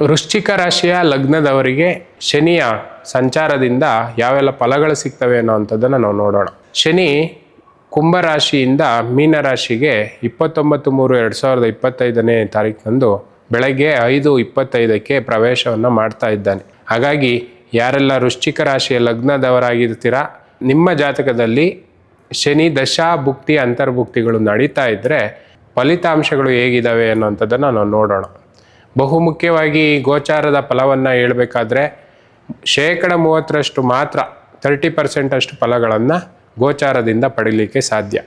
ವೃಶ್ಚಿಕ ರಾಶಿಯ ಲಗ್ನದವರಿಗೆ ಶನಿಯ ಸಂಚಾರದಿಂದ ಯಾವೆಲ್ಲ ಫಲಗಳು ಸಿಗ್ತವೆ ಅನ್ನೋವಂಥದ್ದನ್ನು ನಾವು ನೋಡೋಣ. ಶನಿ ಕುಂಭರಾಶಿಯಿಂದ ಮೀನರಾಶಿಗೆ ಇಪ್ಪತ್ತೊಂಬತ್ತು ಮೂರು ಎರಡು ಸಾವಿರದ ಇಪ್ಪತ್ತೈದನೇ ತಾರೀಕಿನಂದು ಬೆಳಗ್ಗೆ ಐದು ಇಪ್ಪತ್ತೈದಕ್ಕೆ ಪ್ರವೇಶವನ್ನು ಮಾಡ್ತಾ ಇದ್ದಾನೆ. ಹಾಗಾಗಿ ಯಾರೆಲ್ಲ ವೃಶ್ಚಿಕ ರಾಶಿಯ ಲಗ್ನದವರಾಗಿರ್ತೀರಾ, ನಿಮ್ಮ ಜಾತಕದಲ್ಲಿ ಶನಿ ದಶಾ ಭುಕ್ತಿ ಅಂತರ್ಭುಕ್ತಿಗಳು ನಡೀತಾ ಇದ್ದರೆ ಫಲಿತಾಂಶಗಳು ಹೇಗಿದ್ದಾವೆ ಅನ್ನೋಂಥದ್ದನ್ನು ನಾವು ನೋಡೋಣ. ಬಹುಮುಖ್ಯವಾಗಿ ಗೋಚಾರದ ಫಲವನ್ನು ಹೇಳಬೇಕಾದ್ರೆ ಶೇಕಡ ಮೂವತ್ತರಷ್ಟು ಮಾತ್ರ ತರ್ಟಿ ಪರ್ಸೆಂಟಷ್ಟು ಫಲಗಳನ್ನು ಗೋಚಾರದಿಂದ ಪಡೀಲಿಕ್ಕೆ ಸಾಧ್ಯ.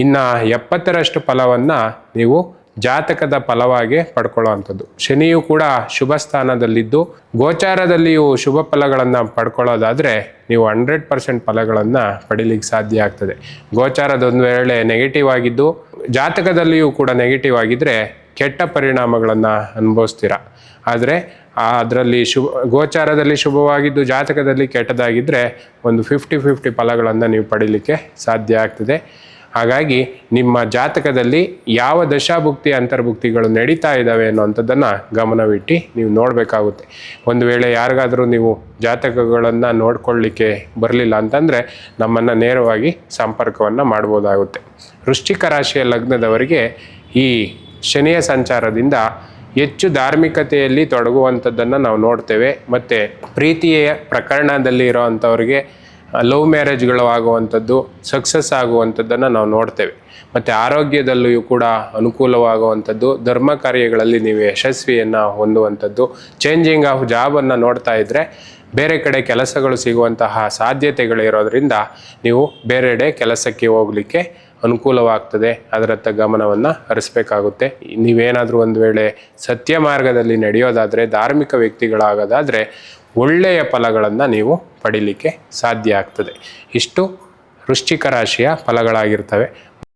ಇನ್ನು ಎಪ್ಪತ್ತರಷ್ಟು ಫಲವನ್ನು ನೀವು ಜಾತಕದ ಫಲವಾಗಿ ಪಡ್ಕೊಳ್ಳೋವಂಥದ್ದು. ಶನಿಯು ಕೂಡ ಶುಭ ಸ್ಥಾನದಲ್ಲಿದ್ದು, ಗೋಚಾರದಲ್ಲಿಯೂ ಶುಭ ಫಲಗಳನ್ನು ಪಡ್ಕೊಳ್ಳೋದಾದರೆ ನೀವು ಹಂಡ್ರೆಡ್ ಪರ್ಸೆಂಟ್ ಫಲಗಳನ್ನು ಪಡೀಲಿಕ್ಕೆ ಸಾಧ್ಯ ಆಗ್ತದೆ. ಗೋಚಾರದೊಂದು ವೇಳೆ ನೆಗೆಟಿವ್ ಆಗಿದ್ದು, ಜಾತಕದಲ್ಲಿಯೂ ಕೂಡ ನೆಗೆಟಿವ್ ಆಗಿದ್ದರೆ ಕೆಟ್ಟ ಪರಿಣಾಮಗಳನ್ನು ಅನುಭವಿಸ್ತೀರ? ಆದರೆ ಅದರಲ್ಲಿ ಶುಭ, ಗೋಚಾರದಲ್ಲಿ ಶುಭವಾಗಿದ್ದು ಜಾತಕದಲ್ಲಿ ಕೆಟ್ಟದಾಗಿದ್ದರೆ ಒಂದು ಫಿಫ್ಟಿ ಫಿಫ್ಟಿ ಫಲಗಳನ್ನು ನೀವು ಪಡೀಲಿಕ್ಕೆ ಸಾಧ್ಯ ಆಗ್ತದೆ. ಹಾಗಾಗಿ ನಿಮ್ಮ ಜಾತಕದಲ್ಲಿ ಯಾವ ದಶಾಭುಕ್ತಿ, ಅಂತರ್ಭುಕ್ತಿಗಳು ನಡೀತಾ ಇದ್ದಾವೆ ಅನ್ನುವಂಥದ್ದನ್ನು ಗಮನವಿಟ್ಟು ನೀವು ನೋಡಬೇಕಾಗುತ್ತೆ. ಒಂದು ವೇಳೆ ಯಾರಿಗಾದರೂ ನೀವು ಜಾತಕಗಳನ್ನು ನೋಡ್ಕೊಳ್ಳಿಕ್ಕೆ ಬರಲಿಲ್ಲ ಅಂತಂದರೆ ನಮ್ಮನ್ನು ನೇರವಾಗಿ ಸಂಪರ್ಕವನ್ನು ಮಾಡ್ಬೋದಾಗುತ್ತೆ. ವೃಶ್ಚಿಕ ರಾಶಿಯ ಲಗ್ನದವರಿಗೆ ಈ ಶನಿಯ ಸಂಚಾರದಿಂದ ಹೆಚ್ಚು ಧಾರ್ಮಿಕತೆಯಲ್ಲಿ ತೊಡಗುವಂಥದ್ದನ್ನು ನಾವು ನೋಡ್ತೇವೆ. ಮತ್ತು ಪ್ರೀತಿಯ ಪ್ರಕರಣದಲ್ಲಿ ಇರೋವಂಥವ್ರಿಗೆ ಲವ್ ಮ್ಯಾರೇಜ್ಗಳು ಆಗುವಂಥದ್ದು, ಸಕ್ಸಸ್ ಆಗುವಂಥದ್ದನ್ನು ನಾವು ನೋಡ್ತೇವೆ. ಮತ್ತು ಆರೋಗ್ಯದಲ್ಲಿಯೂ ಕೂಡ ಅನುಕೂಲವಾಗುವಂಥದ್ದು, ಧರ್ಮ ಕಾರ್ಯಗಳಲ್ಲಿ ನೀವು ಯಶಸ್ವಿಯನ್ನು ಹೊಂದುವಂಥದ್ದು ಚೇಂಜಿಂಗ್ ಆಫ್ ಜಾಬನ್ನು ನೋಡ್ತಾ ಇದ್ದರೆ ಬೇರೆ ಕಡೆ ಕೆಲಸಗಳು ಸಿಗುವಂತಹ ಸಾಧ್ಯತೆಗಳಿರೋದ್ರಿಂದ ನೀವು ಬೇರೆಡೆ ಕೆಲಸಕ್ಕೆ ಹೋಗಲಿಕ್ಕೆ ಅನುಕೂಲವಾಗ್ತದೆ. ಅದರತ್ತ ಗಮನವನ್ನು ಹರಿಸ್ಬೇಕಾಗುತ್ತೆ. ನೀವೇನಾದರೂ ಒಂದು ವೇಳೆ ಸತ್ಯ ಮಾರ್ಗದಲ್ಲಿ ನಡೆಯೋದಾದರೆ, ಧಾರ್ಮಿಕ ವ್ಯಕ್ತಿಗಳಾಗೋದಾದರೆ ಒಳ್ಳೆಯ ಫಲಗಳನ್ನು ನೀವು ಪಡೀಲಿಕ್ಕೆ ಸಾಧ್ಯ ಆಗ್ತದೆ. ಇಷ್ಟು ವೃಶ್ಚಿಕ ರಾಶಿಯ ಫಲಗಳಾಗಿರ್ತವೆ.